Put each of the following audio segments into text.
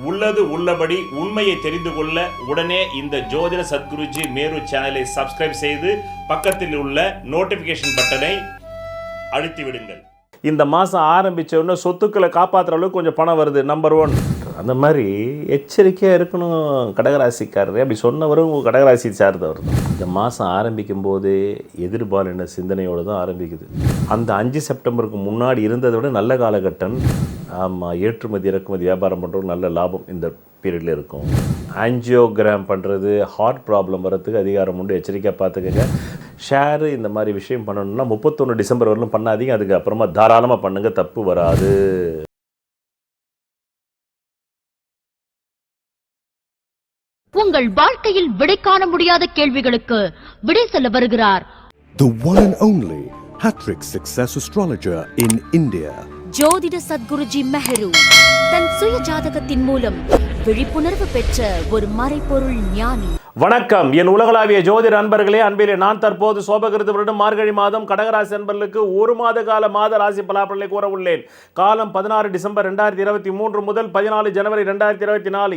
உள்ளது உள்ளபடி உண்மையை தெரிந்து கொள்ள உடனே இந்த ஜோதிட சத்குருஜி மேரு சேனலை சப்ஸ்கிரைப் செய்து பக்கத்தில் உள்ள நோட்டிபிகேஷன் பட்டனை அழுத்தி விடுங்கள் இந்த மாதம் ஆரம்பிச்ச உடனே சொத்துக்களை காப்பாற்றுற அளவுக்கு கொஞ்சம் பணம் வருது நம்பர் ஒன் அந்த மாதிரி எச்சரிக்கையாக இருக்கணும் கடகராசிக்காரர். அப்படி சொன்னவரும் கடகராசி சார்ந்தவர் தான். இந்த மாதம் ஆரம்பிக்கும் போதே எதிர்பாலின சிந்தனையோடு தான் ஆரம்பிக்குது. அந்த அஞ்சு செப்டம்பருக்கு முன்னாடி இருந்ததை விட நல்ல காலகட்டம். ஆமாம் ஏற்றுமதி இறக்குமதி வியாபாரம் பண்ணுறவங்க நல்ல லாபம் இந்த பீரியடில் இருக்கும். ஆன்ஜியோகிராம் பண்ணுறது ஹார்ட் ப்ராப்ளம் வரத்துக்கு அதிகாரம் உண்டு. எச்சரிக்கையாக பார்த்துக்கங்க. ஷேரு இந்த மாதிரி விஷயம் பண்ணணும்னா முப்பத்தொன்று டிசம்பர் வரலும் பண்ணாதீங்க. அதுக்கப்புறமா தாராளமாக பண்ணுங்கள் தப்பு வராது. உங்கள் வாழ்க்கையில் விடை காண முடியாத கேள்விகளுக்கு விடை சொல்ல வருகிறார். The one and only Hattrick Success Astrologer in India. ஜோதிட சத்குருஜி மெஹரு தன் சுய ஜாதகத்தின் மூலம் விழிப்புணர்வு பெற்ற ஒரு மறைபொருள் ஞானி. வணக்கம். என் உலகளாவிய ஜோதிட அன்பர்களே அன்பிலே நான் தற்போது சோபகிருது வருடம் மார்கழி மாதம் கடகராசி அன்பர்களுக்கு ஒரு மாத கால மாத ராசி பலாபலனை கூற உள்ளேன் காலம் பதினாறு டிசம்பர் ரெண்டாயிரத்தி இருபத்தி மூன்று முதல் பதினாலு ஜனவரி ரெண்டாயிரத்தி இருபத்தி நாலு.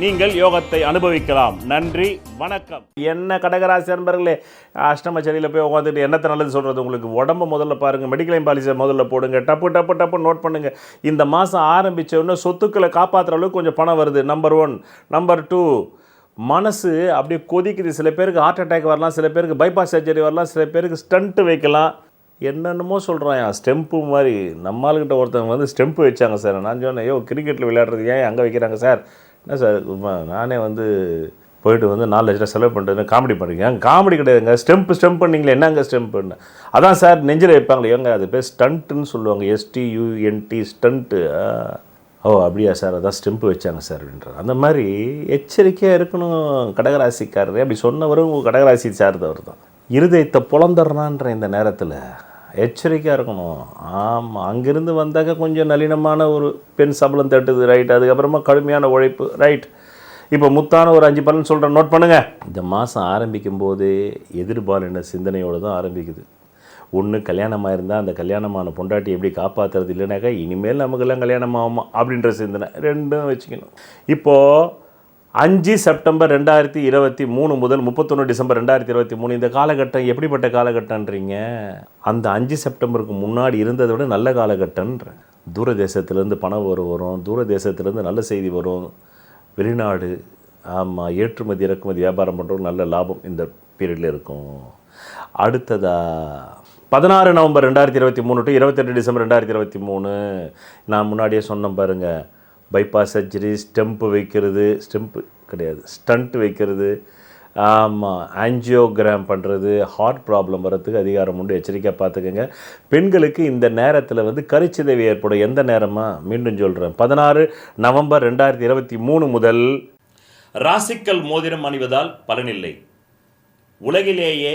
நீங்கள் யோகத்தை அனுபவிக்கலாம். நன்றி வணக்கம். என்ன கடகராசி அன்பர்களே அஷ்டம போய் உட்காந்துட்டு என்னத்தை நல்லது சொல்கிறது உங்களுக்கு? உடம்பு முதல்ல பாருங்கள் மெடிக்கல் பாலிசியை முதல்ல போடுங்க. டப்பு டப்பு டப்பு நோட் பண்ணுங்கள் இந்த மாதம் ஆரம்பித்த உடனே சொத்துக்களை காப்பாற்றுற அளவுக்கு கொஞ்சம் பணம் வருது. நம்பர் ஒன் நம்பர் டூ மனசு அப்படியே கொதிக்குது. சில பேருக்கு ஹார்ட் அட்டாக் வரலாம் சில பேருக்கு பைபாஸ் சர்ஜரி வரலாம் சில பேருக்கு ஸ்டண்ட்டு வைக்கலாம். என்னென்னமோ சொல்கிறான் ஸ்டெம்ப்பு மாதிரி. நம்மளுக்கிட்ட ஒருத்தவங்க வந்து ஸ்டெம்ப்பு வச்சாங்க சார் நான் சொன்னேன் ஐயோ கிரிக்கெட்டில் விளையாடுறது ஏன் அங்கே வைக்கிறாங்க சார் என்ன சார் நானே வந்து போயிட்டு வந்து நாலு லட்ச ரூபா செலவு பண்ணுறது காமெடி பண்ணுறீங்க காமெடி கிடையாதுங்க. ஸ்டெம்ப் ஸ்டெம்ப் பண்ணீங்களே என்னங்க பண்ண? அதான் சார் நெஞ்சில் வைப்பாங்களே ஏங்க அது பேர் ஸ்டண்ட்டுன்னு சொல்லுவாங்க. எஸ்டியூஎன்டி ஸ்டண்ட்டு ஓ அப்படியா சார் அதான் ஸ்டெம்ப்பு வச்சாங்க சார் அப்படின்றது அந்த மாதிரி எச்சரிக்கையாக இருக்கணும் கடகராசிக்காரரே. அப்படி சொன்னவரும் கடகராசி சார்ந்தவர் தான் இருதயத்தை புலந்துடுறான்ற இந்த நேரத்தில் எச்சரிக்கையாக இருக்கணும். ஆமாம் அங்கேருந்து வந்தாக்க கொஞ்சம் நளினமான ஒரு பெண் சம்பளம் தட்டுது ரைட் அதுக்கப்புறமா கடுமையான உழைப்பு ரைட் இப்போ முத்தான ஒரு அஞ்சு பலன் சொல்கிறேன் நோட் பண்ணுங்கள் இந்த மாதம் ஆரம்பிக்கும் போதே எதிர்பாலின சிந்தனையோடு தான் ஆரம்பிக்குது. ஒன்று கல்யாணமாக இருந்தால் அந்த கல்யாணமான பொண்டாட்டி எப்படி காப்பாற்றுறது இல்லைனாக்கா இனிமேல் நமக்கெல்லாம் கல்யாணம் ஆகுமா அப்படின்ற சிந்தனை ரெண்டும் வச்சுக்கணும். இப்போது அஞ்சு செப்டம்பர் ரெண்டாயிரத்தி இருபத்தி மூணு முதல் முப்பத்தொன்று டிசம்பர் ரெண்டாயிரத்தி இருபத்தி மூணு. இந்த காலகட்டம் எப்படிப்பட்ட காலகட்டன்றீங்க அந்த அஞ்சு செப்டம்பருக்கு முன்னாடி இருந்ததை விட நல்ல காலகட்டன்ற தூர தேசத்துலேருந்து பணம் வரும் வரும் தூர தேசத்துலேருந்து நல்ல செய்தி வரும். வெளிநாடு ஆமாம் ஏற்றுமதி இறக்குமதி வியாபாரம் பண்ணுறவங்க நல்ல லாபம் இந்த பீரியடில் இருக்கும். அடுத்ததா பதினாறு நவம்பர் ரெண்டாயிரத்தி இருபத்தி மூணு டு இருபத்தெட்டு டிசம்பர் ரெண்டாயிரத்தி இருபத்தி மூணு. நான் முன்னாடியே சொன்னேன் பாருங்கள் பைபாஸ் சர்ஜரி ஸ்டெம்ப்பு வைக்கிறது ஸ்டெம்ப்பு கிடையாது ஸ்டண்ட் வைக்கிறது ஆமாம் ஆஞ்சியோகிராம் பண்ணுறது ஹார்ட் ப்ராப்ளம் வரத்துக்கு அதிகாரம் உண்டு. எச்சரிக்கையாக பார்த்துக்கோங்க. பெண்களுக்கு இந்த நேரத்தில் வந்து கருச்சிதைவு ஏற்படும். எந்த நேரமாக மீண்டும் சொல்கிறேன் பதினாறு நவம்பர் ரெண்டாயிரத்தி இருபத்தி மூணு முதல் ராசிக்கல் மோதிரம் அணிவதால் பலனில்லை. உலகிலேயே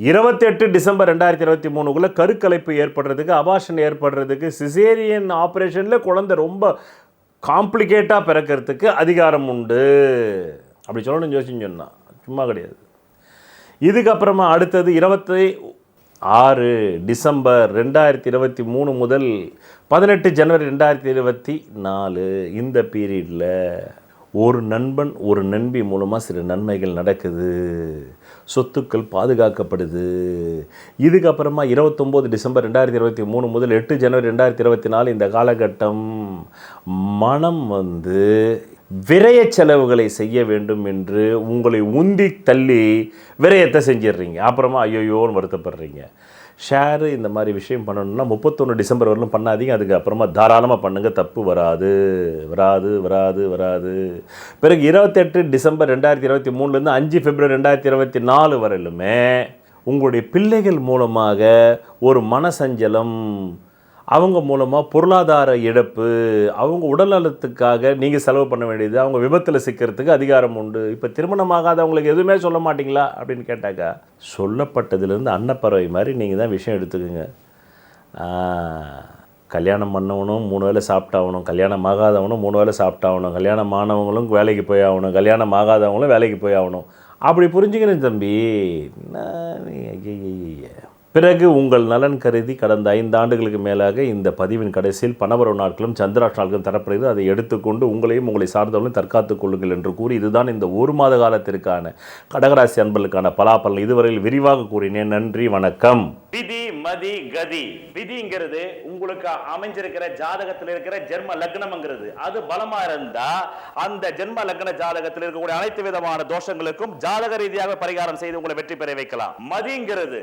இருபத்தெட்டு டிசம்பர் ரெண்டாயிரத்தி இருபத்தி மூணுக்குள்ளே கருக்கலைப்பு ஏற்படுறதுக்கு அபாஷன் ஏற்படுறதுக்கு சிசேரியன் ஆப்ரேஷனில் குழந்தை ரொம்ப காம்ப்ளிகேட்டாக பிறக்கிறதுக்கு அதிகாரம் உண்டு. அப்படி சொல்லணும்னு யோசிச்சுன்னு சொன்னால் சும்மா கிடையாது. இதுக்கப்புறமா அடுத்தது இருபத்தி ஆறு டிசம்பர் ரெண்டாயிரத்தி இருபத்தி மூணு முதல் பதினெட்டு ஜனவரி ரெண்டாயிரத்தி இருபத்தி நாலு இந்த பீரியடில் ஒரு நண்பன் ஒரு நண்பி மூலமாக சில நன்மைகள் நடக்குது. சொத்துக்கள் பாதுகாக்கப்படுது. இதுக்கப்புறமா இருபத்தொம்போது டிசம்பர் ரெண்டாயிரத்தி இருபத்தி மூணு முதல் எட்டு ஜனவரி ரெண்டாயிரத்தி இருபத்தி நாலு இந்த காலகட்டம் மனம் வந்து விரய செலவுகளை செய்ய வேண்டும் என்று உங்களை உந்தி தள்ளி விரயத்தை செஞ்சிடுறீங்க. அப்புறமா ஐயோயோன்னு வருத்தப்படுறீங்க. ஷேரு இந்த மாதிரி விஷயம் பண்ணணும்னா முப்பத்தொன்று டிசம்பர் வரலும் பண்ணாதீங்க. அதுக்கு அப்புறமா தாராளமாக பண்ணுங்கள் தப்பு வராது. வராது வராது வராது. பிறகு இருபத்தெட்டு டிசம்பர் ரெண்டாயிரத்தி இருபத்தி மூணுலேருந்து அஞ்சு பிப்ரவரி ரெண்டாயிரத்தி இருபத்தி நாலு வரையிலுமே உங்களுடைய பிள்ளைகள் மூலமாக ஒரு மனசஞ்சலம் அவங்க மூலமாக பொருளாதார இழப்பு அவங்க உடல்நலத்துக்காக நீங்கள் செலவு பண்ண வேண்டியது அவங்க விபத்தில் சிக்கிறதுக்கு அதிகாரம் உண்டு. இப்போ திருமணமாகாதவங்களுக்கு எதுவுமே சொல்ல மாட்டீங்களா? அப்படின்னு கேட்டாக்கா சொல்லப்பட்டதுலேருந்து அன்னப்பறவை மாதிரி நீங்கள் தான் விஷயம் எடுத்துக்கோங்க. கல்யாணம் பண்ணவனும் மூணு வேளை சாப்பிட்டாகணும் கல்யாணம் ஆகாதவனும் மூணு வேளை சாப்பிட்டாகணும் கல்யாணம் ஆனவங்களும் வேலைக்கு போய் ஆகணும் கல்யாணம் ஆகாதவங்களும் வேலைக்கு போய் ஆகணும். அப்படி புரிஞ்சுக்கணும் தம்பி. நான் நீ பிறகு உங்கள் நலன் கருதி கடந்த ஐந்து ஆண்டுகளுக்கு மேலாக இந்த பதிவின் கடைசியில் பணவரவு நாட்களும் சந்திராஷ் நாட்களும் தரப்படுகிறது. அதை எடுத்துக்கொண்டு உங்களையும் உங்களை சார்ந்தவர்களும் தற்காத்துக் கொள்ளுங்கள் என்று கூறி இதுதான் இந்த ஒரு மாத காலத்திற்கான கடகராசி அன்பர்களுக்கான பலாபலன். இதுவரையில் விரிவாக கூறினேன். நன்றி வணக்கம். விதி மதி கதி. விதிங்கிறது உங்களுக்கு அமைஞ்சிருக்கிற ஜாதகத்தில் இருக்கிற ஜென்ம லக்னம்ங்கிறது. அது பலமா இருந்தா அந்த ஜென்ம லக்ன ஜாதகத்தில் இருக்கக்கூடிய அனைத்து விதமான தோஷங்களுக்கும் ஜாதக ரீதியாக பரிகாரம் செய்து உங்களை வெற்றி பெற வைக்கலாம். மதிங்கிறது